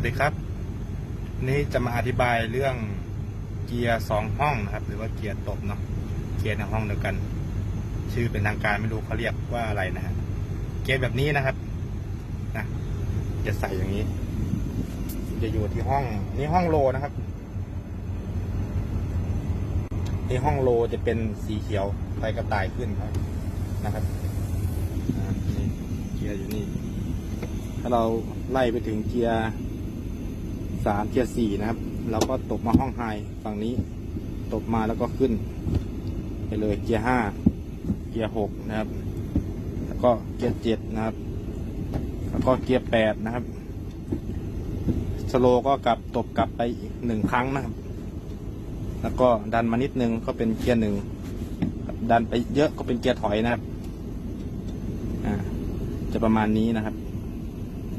วัสดีครับวันนี้จะมาอธิบายเรื่องเกียร์สองห้องนะครับ หรือว่าเกียร์ตบเนาะเกียร์ในห้องเดียวกัน ชื่อเป็นทางการไม่รู้เขาเรียกว่าอะไรนะฮะเกียร์แบบนี้นะครับนะจะใส่อย่างนี้ จะอยู่ที่ห้องนี่ห้องโลนะครับนี่ห้องโลจะเป็นสีเขียวไฟกระต่ายขึ้นครับนะครับเกียร์อยู่นี่ถ้าเราไล่ไปถึงเกียร์ สามเกียร์สี่นะครับเราก็ตบมาห้องไฮฝั่งนี้ ตบมาแล้วก็ขึ้น ไปเลยเกียร์ห้าเกียร์หกนะครับ แล้วก็เกียร์เจ็ดนะครับ แล้วก็เกียร์แปดนะครับ สโลก็กลับตบกลับไปอีกหนึ่งครั้งนะครับ แล้วก็ดันมานิดนึงก็เป็นเกียร์หนึ่งดันไปเยอะก็เป็นเกียร์ถอยนะครับ อ่า จะประมาณนี้นะครับ